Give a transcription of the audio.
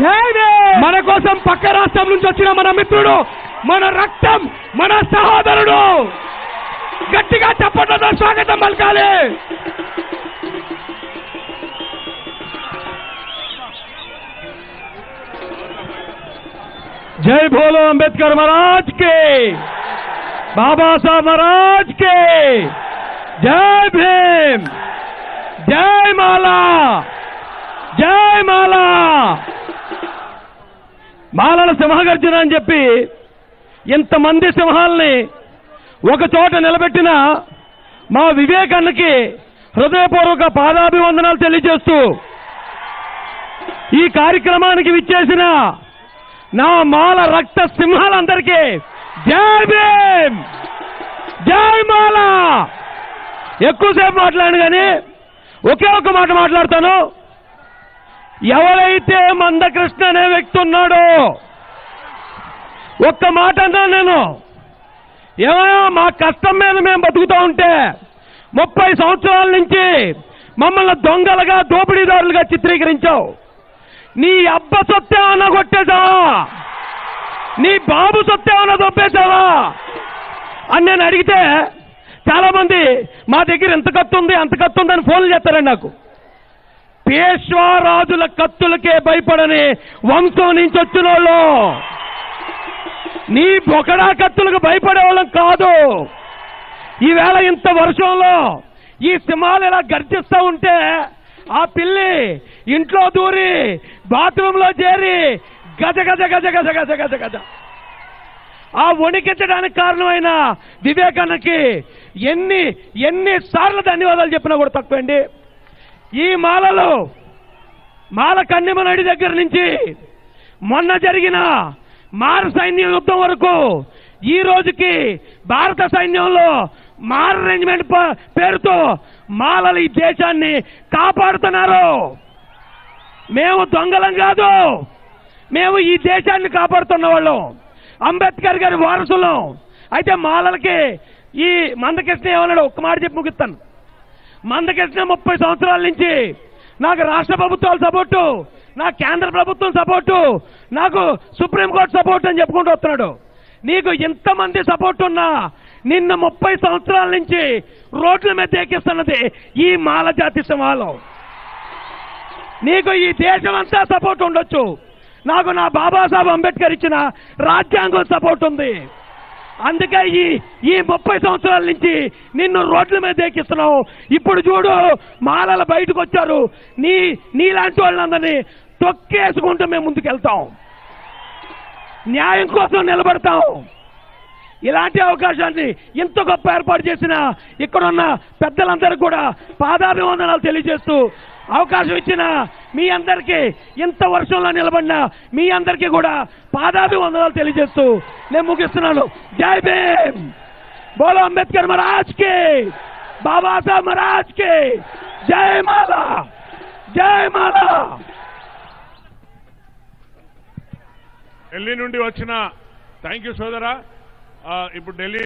జై భీమ్ మన కోసం పక్క రాష్ట్రం నుంచి వచ్చిన మన మిత్రుడు మన రక్తం మన సహోదరుడు. గట్టిగా చప్పట్లతో స్వాగతం పలకాలి. జై భోలో అంబేద్కర్ మహారాజ్ కే. బాబా సాహెబ్ మహారాజ్ కే. జై భీమ్. జై మాలా. జై మాలా. మాలల సింహగర్జన అని చెప్పి ఇంతమంది సింహాల్ని ఒక చోట నిలబెట్టిన మా వివేకాన్నకి హృదయపూర్వక పాదాభివందనాలు తెలియజేస్తూ ఈ కార్యక్రమానికి విచ్చేసిన నా మాల రక్త సింహాలందరికీ జై భీమ్! జై మాల! ఎక్కువసేపు మాట్లాడను కానీ ఒకే ఒక మాట మాట్లాడతాను. ఎవరైతే మందకృష్ణ అనే వ్యక్తి ఉన్నాడో ఒక్క మాట అన్నా నేను. ఏమైనా మా కష్టం మీద మేము బతుకుతూ ఉంటే ముప్పై సంవత్సరాల నుంచి మమ్మల్ని దొంగలుగా దోపిడీదారులుగా చిత్రీకరించావు. నీ అబ్బ సొత్తే అన్న కొట్టేశావా? నీ బాబు సొత్తే అన్న దొబ్బేశావా? అని నేను అడిగితే చాలామంది మా దగ్గర ఎంత కత్తుంది ఉంది అంత కత్తి అని ఫోన్లు చేస్తారండి నాకు. పేష్వారాజుల కత్తులకే భయపడని వంశం నుంచి వచ్చిన వాళ్ళు నీ బొకడా కత్తులకు భయపడే వాళ్ళం కాదు. ఈవేళ ఇంత వర్షంలో ఈ సింహాలు ఇలా గర్జిస్తూ ఉంటే ఆ పిల్లి ఇంట్లో దూరి బాత్రూంలో చేరి గజ గజ గజ గజ గజ గజ గజ. ఆ వణికించడానికి కారణమైన వివేకానకి ఎన్ని ఎన్ని సార్లు ధన్యవాదాలు చెప్పినా కూడా తక్కువండి. ఈ మాలలు మాల కన్నెమనడి దగ్గర నుంచి మొన్న జరిగిన మార సైన్య యుద్ధం వరకు ఈ రోజుకి భారత సైన్యంలో మార అరేంజ్మెంట్ పేరుతో మాలలు ఈ దేశాన్ని కాపాడుతున్నారు. మేము దొంగలం కాదు. మేము ఈ దేశాన్ని కాపాడుతున్న వాళ్ళం. అంబేద్కర్ గారి వారసులం. అయితే మాలలకి ఈ మందకృష్ణ ఏమన్నాడు ఒక్క మాట చెప్పి ముగిస్తాను. మందకృష్ణ ముప్పై సంవత్సరాల నుంచి నాకు రాష్ట్ర ప్రభుత్వాల సపోర్టు నా కేంద్ర ప్రభుత్వం సపోర్టు నాకు సుప్రీంకోర్టు సపోర్ట్ అని చెప్పుకుంటూ వస్తున్నాడు. నీకు ఇంతమంది సపోర్ట్ ఉన్నా నిన్న ముప్పై సంవత్సరాల నుంచి రోడ్ల మీద ఎక్కిస్తున్నది ఈ మాల జాతి సమాలం నీకు ఈ దేశం అంతా సపోర్ట్ ఉండొచ్చు. నాకు నా బాబాసాహెబ్ అంబేద్కర్ ఇచ్చిన రాజ్యాంగం సపోర్ట్ ఉంది. అందుకే ఈ ఈ ముప్పై సంవత్సరాల నుంచి నిన్ను రోడ్ల మీద ఎక్కిస్తున్నావు ఇప్పుడు చూడు మాలలు బయటకు వచ్చారు. నీ నీలాంటి వాళ్ళందరినీ తొక్కేసుకుంటూ మేము ముందుకెళ్తాం. న్యాయం కోసం నిలబడతాం. ఇలాంటి అవకాశాన్ని ఇంత గొప్ప ఏర్పాటు చేసిన ఇక్కడున్న పెద్దలందరికీ కూడా పాదాభివందనాలు తెలియజేస్తూ అవకాశం ఇచ్చిన మీ అందరికీ ఇంత వర్షంలో నిలబడిన మీ అందరికీ కూడా పాదాభివందనాలు తెలియజేస్తూ నేను ముగిస్తున్నాను. జై భీమ్! బోలో అంబేద్కర్ మహారాజ్కి బాబాసాహెబ్ మహారాజ్కి జై మాలా జై మాలా ఢిల్లీ నుండి వచ్చిన థ్యాంక్ యూ సోదరా ఇప్పుడు ఢిల్లీ